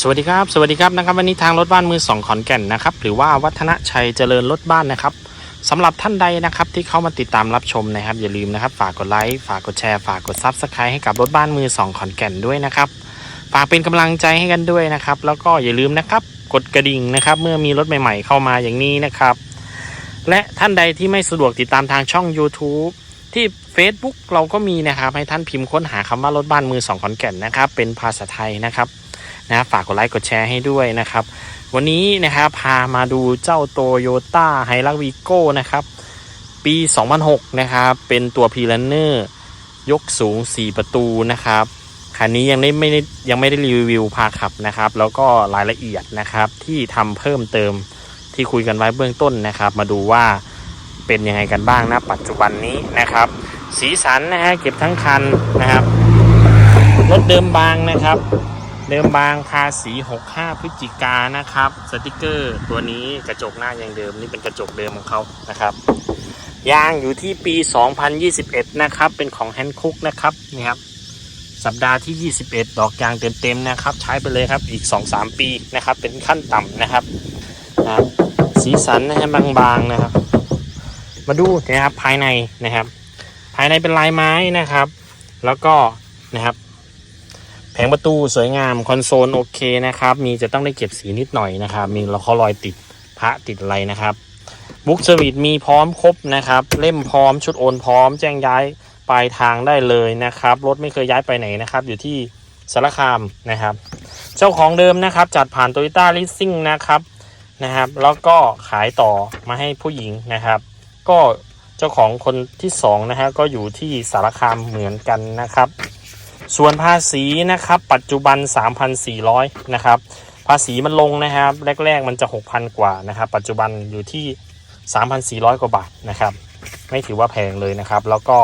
สวัสดีครับ สวัสดีครับนะครับ วันนี้ทางรถบ้านมือสองขอนแก่นนะครับ หรือว่าวัฒนชัยเจริญรถบ้านนะครับสำหรับท่านใดนะครับที่เข้ามาติดตามรับชมนะครับ อย่าลืมนะครับ ฝากกดไลค์ฝากกดแชร์ฝากกดซับสไครต์ให้กับรถบ้านมือสองขอนแก่นด้วยนะครับฝากเป็นกำลังใจให้กันด้วยนะครับ แล้วก็อย่าลืมนะครับ กดกระดิ่งนะครับ เมื่อมีรถใหม่ๆเข้ามาอย่างนี้นะครับ และท่านใดที่ไม่สะดวกติดตามทางช่อง YouTube ที่ Facebook เราก็มีนะครับ ให้ท่านพิมพ์ค้นหาคำว่ารถบ้านมือสองขอนแก่นนะครับ เป็นภาษาไทยนะครับ นะฝากกดไลค์กดแชร์ให้ด้วยนะครับ วันนี้นะครับพามาดูเจ้าโตโยต้าไฮรักวีโก้นะครับปี 2006 นะครับ เป็นตัวพีลันเนอร์ยกสูง 4 ประตูนะครับคันนี้ยังได้ไม่ได้ยังไม่ได้รีวิวพาขับนะครับ แล้วก็รายละเอียดนะครับที่ทำเพิ่มเติมที่คุยกันไว้เบื้องต้นนะครับ มาดูว่าเป็นยังไงกันบ้างนะปัจจุบันนี้นะครับ สีสันนะฮะเก็บทั้งคันนะครับรถเดิมบางนะครับ เดิมบางภาษี65 พฤศจิกานะครับ สติกเกอร์ตัวนี้กระจกหน้ายังเดิม นี่เป็นกระจกเดิมของเขานะครับ ยางอยู่ที่ปี 2021 นะครับ เป็นของแฮนด์คุกนะครับนี่ครับ สัปดาห์ที่ 21 ดอกยางเต็มๆนะครับ ใช้ไปเลยครับอีก 2-3 ปีนะครับ เป็นขั้นต่ำนะครับนะบสีสันนะฮะบางๆนะครับ มาดูนะครับภายในนะครับ ภายในเป็นลายไม้นะครับ แล้วก็นะครับ แผงประตูสวยงามคอนโซลโอเคนะครับ มีจะต้องได้เก็บสีนิดหน่อยนะครับ มีเราเขารอยติดพระติดอะไรนะครับบุ๊กสวิตมีพร้อมครบนะครับ เล่มพร้อมชุดโอนพร้อม แจ้งย้ายปลายทางได้เลยนะครับ รถไม่เคยย้ายไปไหนนะครับ อยู่ที่สารคามนะครับ เจ้าของเดิมนะครับ จัดผ่าน t o y ยต้าลิสซิ่งนะครับนะครับ แล้วก็ขายต่อมาให้ผู้หญิงนะครับ ก็เจ้าของคนที่สองนะฮะก็อยู่ที่สารคามเหมือนกันนะครับ ส่วนภาษีนะครับ ปัจจุบัน 3,400 นะครับ ภาษีมันลงนะครับ แรก ๆ มันจะ 6,000 กว่านะครับ ปัจจุบันอยู่ที่ 3,400 กว่าบาทนะครับ ไม่ถือว่าแพงเลยนะครับ แล้วก็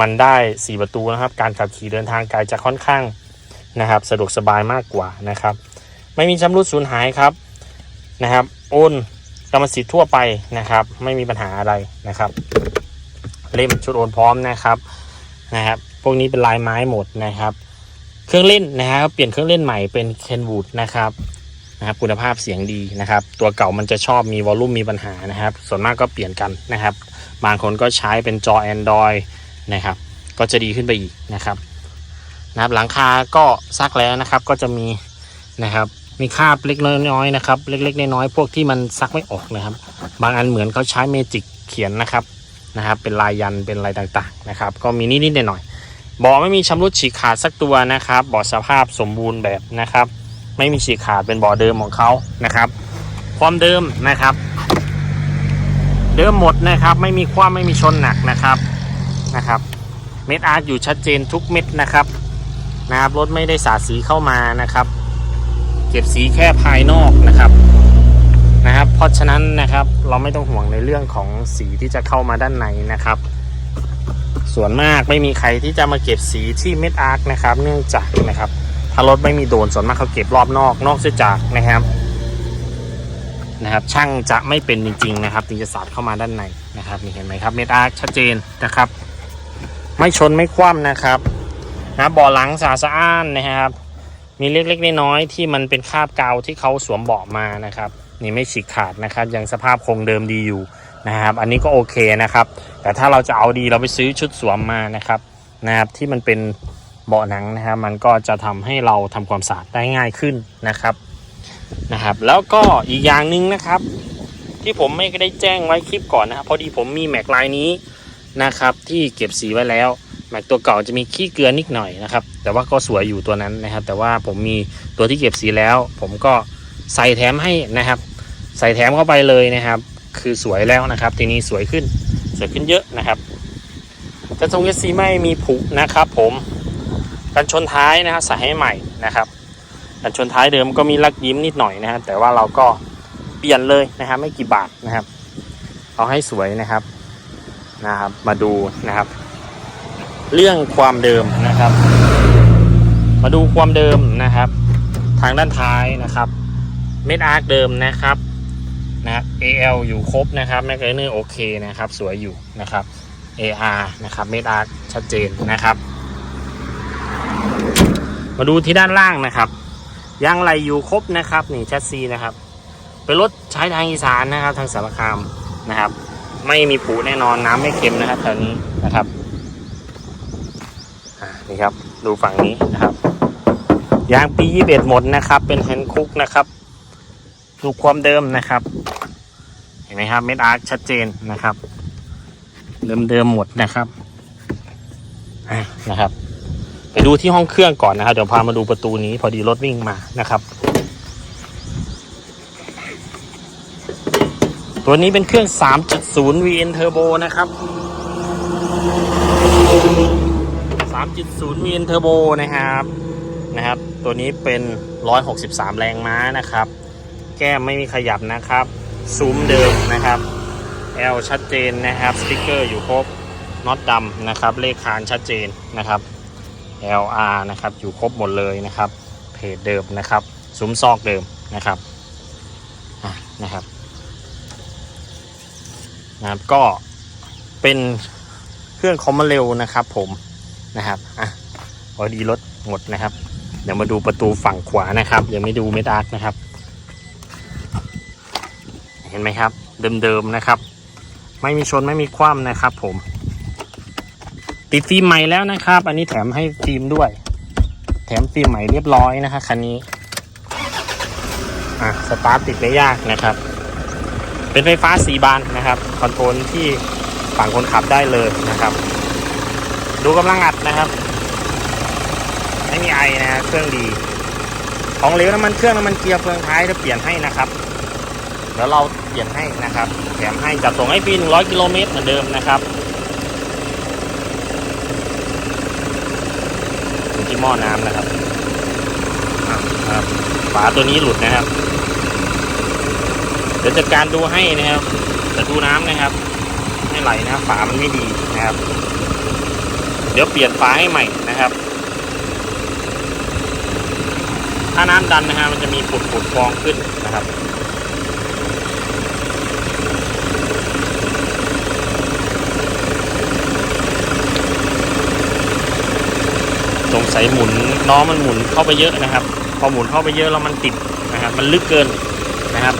มันได้ 4 ประตูนะครับ การขับขี่เดินทางไกลจะค่อนข้างนะครับ สะดวกสบายมากกว่านะครับ ไม่มีชำรุดสูญหายครับนะครับโอนกรรมสิทธิ์ทั่วไปนะครับ ไม่มีปัญหาอะไรนะครับ เล่มชุดโอนพร้อมนะครับนะครับ พวกนี้เป็นลายไม้หมดนะครับ เครื่องเล่นนะครับเปลี่ยนเครื่องเล่นใหม่เป็นเคนวูดนะครับนะครับคุณภาพเสียงดีนะครับ ตัวเก่ามันจะชอบมีวอลลุ่มมีปัญหานะครับ ส่วนมากก็เปลี่ยนกันนะครับ บางคนก็ใช้เป็นจอ Android นะครับ ก็จะดีขึ้นไปอีกนะครับนะครับหลังคาก็ซักแล้วนะครับก็จะมีนะครับมีคราบเล็กน้อยๆนะครับ เล็ก ๆ น้อยๆพวกที่มันซักไม่ออกนะครับ บางอันเหมือนเขาใช้เมจิกเขียนนะครับนะครับ เป็นลายยันเป็นลายต่างๆนะครับ ก็มีนิดๆหน่อยๆ บ่อไม่มีชำรุดฉีกขาดสักตัวนะครับบ่อสภาพสมบูรณ์แบบนะครับ ไม่มีฉีกขาดเป็นบ่อเดิมของเขานะครับ ความเดิมนะครับ เดิมหมดนะครับ ไม่มีความไม่มีชนหนักนะครับนะครับ เม็ดอาร์ตอยู่ชัดเจนทุกเม็ดนะครับนะครับรถไม่ได้สาดสีเข้ามานะครับ เก็บสีแค่ภายนอกนะครับนะครับ เพราะฉะนั้นนะครับเราไม่ต้องห่วงในเรื่องของสีที่จะเข้ามาด้านในนะครับ ส่วนมากไม่มีใครที่จะมาเก็บสีที่เม็ดอาร์คนะครับ เนื่องจากนะครับถ้ารถไม่มีโดนส่วนมากเขาเก็บรอบนอกนอกเสียจากนะครับนะครับ ช่างจะไม่เป็นจริง ๆ นะครับถึงจะสาดเข้ามาด้านในนะครับนี่เห็นไหมครับเม็ดอาร์คชัดเจนนะครับ ไม่ชนไม่คว่ำนะครับนะเบาะหลังสะอาดสะอ้านนะครับ มีเล็กๆน้อยๆที่มันเป็นคราบกาวที่เขาสวมเบาะมานะครับ นี่ไม่ฉีกขาดนะครับ ยังสภาพคงเดิมดีอยู่นะครับ อันนี้ก็โอเคนะครับ แต่ถ้าเราจะเอาดีเราไปซื้อชุดสวมมานะครับนะครับ ที่มันเป็นเบาะหนังนะครับ มันก็จะทำให้เราทำความสะอาดได้ง่ายขึ้นนะครับนะครับ แล้วก็อีกอย่างหนึ่งนะครับ ที่ผมไม่ได้แจ้งไว้คลิปก่อนนะครับ พอดีผมมีแม็กลายนี้นะครับ ที่เก็บสีไว้แล้วแม็กตัวเก่าจะมีขี้เกลือนิดหน่อยนะครับ แต่ว่าก็สวยอยู่ตัวนั้นนะครับ แต่ว่าผมมีตัวที่เก็บสีแล้ว ผมก็ใส่แถมให้นะครับ ใส่แถมเข้าไปเลยนะครับ คือสวยแล้วนะครับ ทีนี้สวยขึ้น สวยขึ้นเยอะนะครับกระทงเอซีไม่มีผุนะครับผมกันชนท้ายนะครับใส่ให้ใหม่นะครับกันชนท้ายเดิมก็มีลักยิ้มนิดหน่อยนะครับแต่ว่าเราก็เปลี่ยนเลยนะครับไม่กี่บาทนะครับเอาให้สวยนะครับนะครับ มาดูนะครับ เรื่องความเดิมนะครับ มาดูความเดิมนะครับ ทางด้านท้ายนะครับ เม็ดอาร์คเดิมนะครับ นะ AL อยู่ครบนะครับแมกเนอร์โอเคนะครับ สวยอยู่นะครับ AR นะครับเม็ดอาร์ชัดเจนนะครับ มาดูที่ด้านล่างนะครับยางไหลอยู่ครบนะครับนี่แชสซีนะครับเป็นรถใช้ทางอีสานนะครับ ทางสารคามนะครับ ไม่มีปูแน่นอนน้ำไม่เค็มนะครับแถวนี้นะครับนี่ครับดูฝั่งนี้นะครับยางปียี่เบ็ดหมดนะครับ เป็นแฮนด์คุกนะครับ ดูความเดิมนะครับ เห็นไหมครับเม็ดอาร์คชัดเจนนะครับ เดิมเดิมหมดนะครับนะครับ ไปดูที่ห้องเครื่องก่อนนะครับ เดี๋ยวพามาดูประตูนี้พอดีรถวิ่งมานะครับ ตัวนี้เป็นเครื่อง 3.0 VN Turbo นะครับ 3.0 VN Turbo นะครับนะครับ ตัวนี้เป็น 163 แรงม้านะครับ แก้มไม่มีขยับนะครับซุ้มเดิมนะครับ L ชัดเจนนะครับสติ๊กเกอร์อยู่ครบน็อตดำนะครับ เลขคานชัดเจนนะครับ LR นะครับอยู่ครบหมดเลยนะครับ เพจเดิมนะครับซุ้มซอกเดิมนะครับะนะครับนะครับ ก็เป็นเครื่องคอมมาเร็วนะครับผมนะครับอะพอดีรถหมดนะครับ เดี๋ยวมาดูประตูฝั่งขวานะครับยังไม่ดูเมดาร์นะครับ ห็นไหมครับ เดิมๆนะครับ ไม่มีชนไม่มีคว่ำนะครับ ผม ติดฟิล์มใหม่แล้วนะครับ อันนี้แถมให้ฟิล์มด้วย แถมฟิล์มใหม่เรียบร้อยนะคะคันนี้อะสตาร์ทติดไม่ยากนะครับ เป็นไฟฟ้าสีบานนะครับคอนโทรลที่ฝั่งคนขับได้เลยนะครับ ดูกำลังอัดนะครับไม่มีไอนะเครื่องดี ของเหลวน้ำมันเครื่องน้ำมันเกียร์เฟืองท้ายจะเปลี่ยนให้นะครับ เดี๋ยวเราเปลี่ยนให้นะครับ แถมให้จัดส่งให้ฟรี100 กิโลเมตรเหมือนเดิมนะครับที่หม้อน้ำนะครับครับฝาตัวนี้หลุดนะครับ เดี๋ยวจัดการดูให้นะครับจะดูน้ำนะครับไม่ไหลนะฝามันไม่ดีนะครับ เดี๋ยวเปลี่ยนฝาให้ใหม่นะครับ ถ้าน้ำดันนะฮะมันจะมีปุดปุดๆฟองขึ้นนะครับ สงสัยหมุนล้องมันหมุนเข้าไปเยอะนะครับ พอหมุนเข้าไปเยอะแล้วมันติดนะครับ มันลึกเกินนะครับ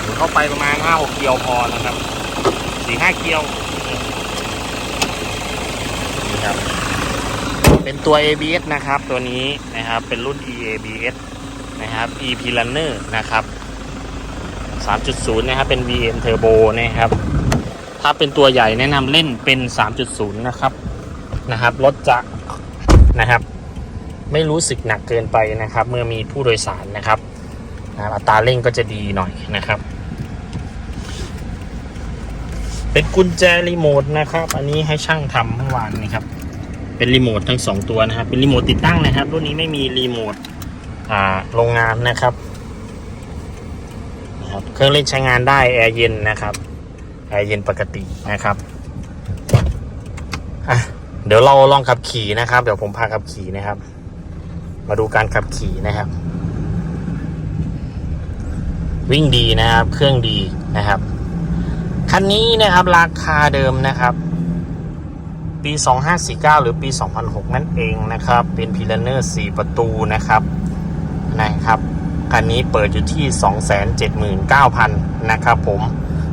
หมุนเข้าไปประมาณห้าหกเกียวพอนะครับสี่ห้าเกียวนี่ครับเป็นตัว ABS นะครับ ตัวนี้นะครับเป็นรุ่น EABS นะครับ EP Runner นะครับ 3.0 นะครับเป็น VM Turbo นะครับ ถ้าเป็นตัวใหญ่แนะนำเล่นเป็น 3.0 นะครับนะครับรถจะ นะครับ ไม่รู้สึกหนักเกินไปนะครับ เมื่อมีผู้โดยสารนะครับอัตราเร่งก็จะดีหน่อยนะครับ เป็นกุญแจรีโมทนะครับ อันนี้ให้ช่างทำเมื่อวานนี้ครับ เป็นรีโมททั้งสองตัวนะครับ เป็นรีโมทติดตั้งนะครับ รุ่นนี้ไม่มีรีโมทโรงงานนะครับนะครับ เครื่องเล่นใช้งานได้แอร์เย็นนะครับแอร์เย็นปกตินะครับอะ เดี๋ยวเราลองขับขี่นะครับ เดี๋ยวผมพาขับขี่นะครับ มาดูการขับขี่นะครับ วิ่งดีนะครับ เครื่องดีนะครับ คันนี้นะครับ ราคาเดิมนะครับ ปี 2549 หรือปี 2006 นั่นเองนะครับ เป็นพีลเนอร์ 4 ประตูนะครับนะครับคันนี้เปิดอยู่ที่ 279,000 นะครับผม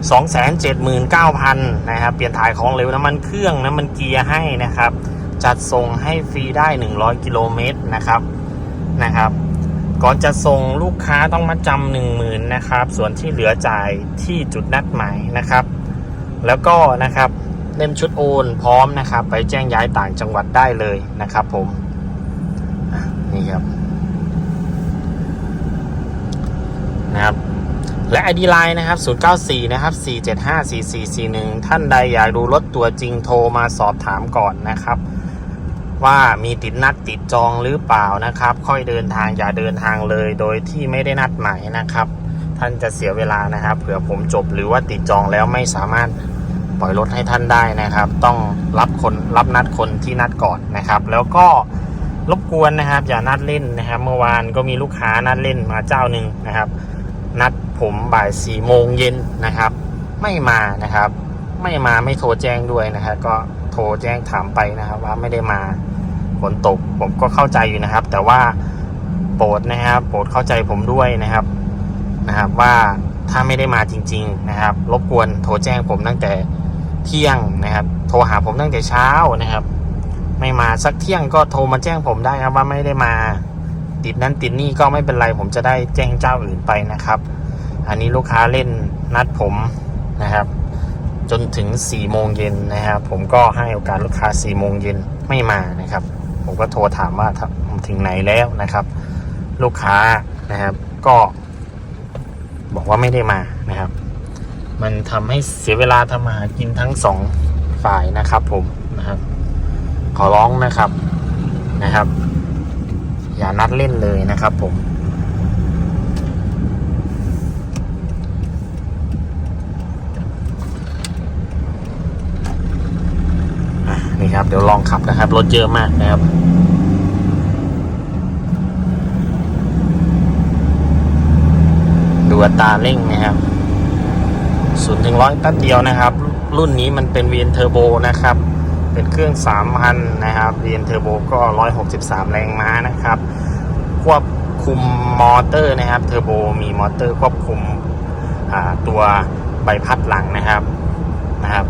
279,000นะครับ เปลี่ยนถ่ายของเหลวน้ำมันเครื่องน้ำมันเกียร์ให้นะครับ จัดส่งให้ฟรีได้ 100 กิโลเมตรนะครับนะครับ ก่อนจะส่งลูกค้าต้องมาจำหนึ่งหมื่นนะครับ ส่วนที่เหลือจ่ายที่จุดนัดหมายนะครับ แล้วก็นะครับเล่มชุดโอนพร้อมนะครับ ไปแจ้งย้ายต่างจังหวัดได้เลยนะครับผมนี่ครับนะครับ และ ID Line นะครับ 094 นะครับ 475 4441 ท่านใดอยากดูรถตัวจริงโทรมาสอบถามก่อนนะครับ ว่ามีติดนัดติดจองหรือเปล่านะครับ ค่อยเดินทางอย่าเดินทางเลย โดยที่ไม่ได้นัดหมายนะครับ ท่านจะเสียเวลานะครับ เผื่อผมจบหรือว่าติดจองแล้วไม่สามารถปล่อยรถให้ท่านได้นะครับ ต้องรับคนรับนัดคนที่นัดก่อนนะครับ แล้วก็รบกวนนะครับ อย่านัดเล่นนะครับ เมื่อวานก็มีลูกค้านัดเล่นมาเจ้าหนึ่งนะครับ นัด ผมบ่ายสี่โมงเย็นนะครับ ไม่มานะครับ ไม่มาไม่โทรแจ้งด้วยนะครับก็โทรแจ้งถามไปนะครับ ว่าไม่ได้มาฝนตกผมก็เข้าใจอยู่นะครับ แต่ว่าโปรดนะครับ โปรดเข้าใจผมด้วยนะครับนะครับ ว่าถ้าไม่ได้มาจริง ๆนะครับ รบกวนโทรแจ้งผมตั้งแต่เที่ยงนะครับ โทรหาผมตั้งแต่เช้านะครับ ไม่มาสักเที่ยงก็โทรมาแจ้งผมได้ครับว่าไม่ได้มา ติดนั้นติดนี่ก็ไม่เป็นไรผมจะได้แจ้งเจ้าอื่นไปนะครับ อันนี้ลูกค้าเล่นนัดผมนะครับ จนถึง4โมงเย็นนะครับ ผมก็ให้โอกาสลูกค้า4โมงเย็นไม่มานะครับ ผมก็โทรถามว่าถึงไหนแล้วนะครับ ลูกค้านะครับก็บอกว่าไม่ได้มานะครับ มันทำให้เสียเวลาทำมาหากินทั้งสองฝ่ายนะครับ ผมนะครับ ขอร้องนะครับนะครับ อย่านัดเล่นเลยนะครับผม นี่ครับเดี๋ยวลองขับนะครับ รถเยอะมากนะครับดูอัตราเร่งนะครับศูนย์ถึงร้อยแป๊บเดียวนะครับ รุ่นนี้มันเป็น VN Turbo นะครับ เป็นเครื่อง3,000นนะครับ VN Turbo ก็163แรงม้านะครับ ควบคุมมอเตอร์นะครับเทอร์โบมีมอเตอร์ควบคุมตัวใบพัดหลังนะครับนะครับ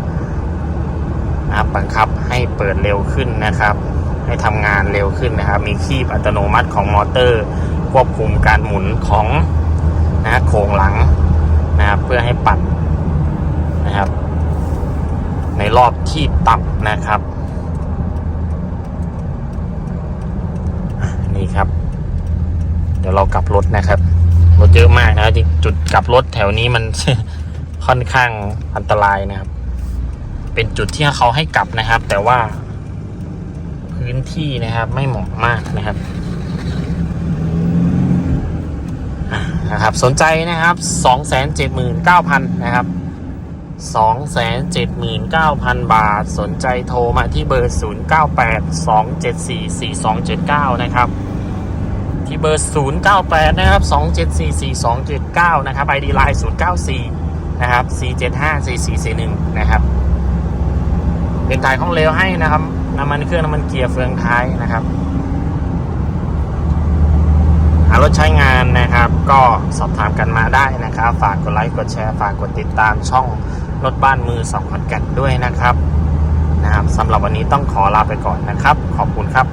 นะครับบังคับให้เปิดเร็วขึ้นนะครับ ให้ทำงานเร็วขึ้นนะครับ มีคีบอัตโนมัติของมอเตอร์ ควบคุมการหมุนของนะโครงหลังนะครับเพื่อให้ปั่นนะครับ ในรอบที่ต่ำนะครับนี่ครับ เดี๋ยวเรากลับรถนะครับรถเยอะมากนะจุดกลับรถแถวนี้มันค่อนข้างอันตรายนะครับ เป็นจุดที่เขาให้กลับนะครับ แต่ว่าพื้นที่นะครับ ไม่เหมาะมากนะครับนะครับ สนใจนะครับ279,000นะครับ279,000บาท สนใจโทรมาที่เบอร์0982744279นะครับ ที่เบอร์098นะครับ2744279นะครับ ID Line 094นะครับ4754441นะครับ เป็นถ่ายของเร็วให้นะครับ น้ำมันเครื่องน้ำมันเกียร์เฟืองท้ายนะครับ หารถใช้งานนะครับ ก็สอบถามกันมาได้นะครับ ฝากกดไลค์กดแชร์ฝากกดติดตามช่องรถบ้านมือสองขอนแก่นด้วยนะครับนะครับสำหรับวันนี้ต้องขอลาไปก่อนนะครับ ขอบคุณครับ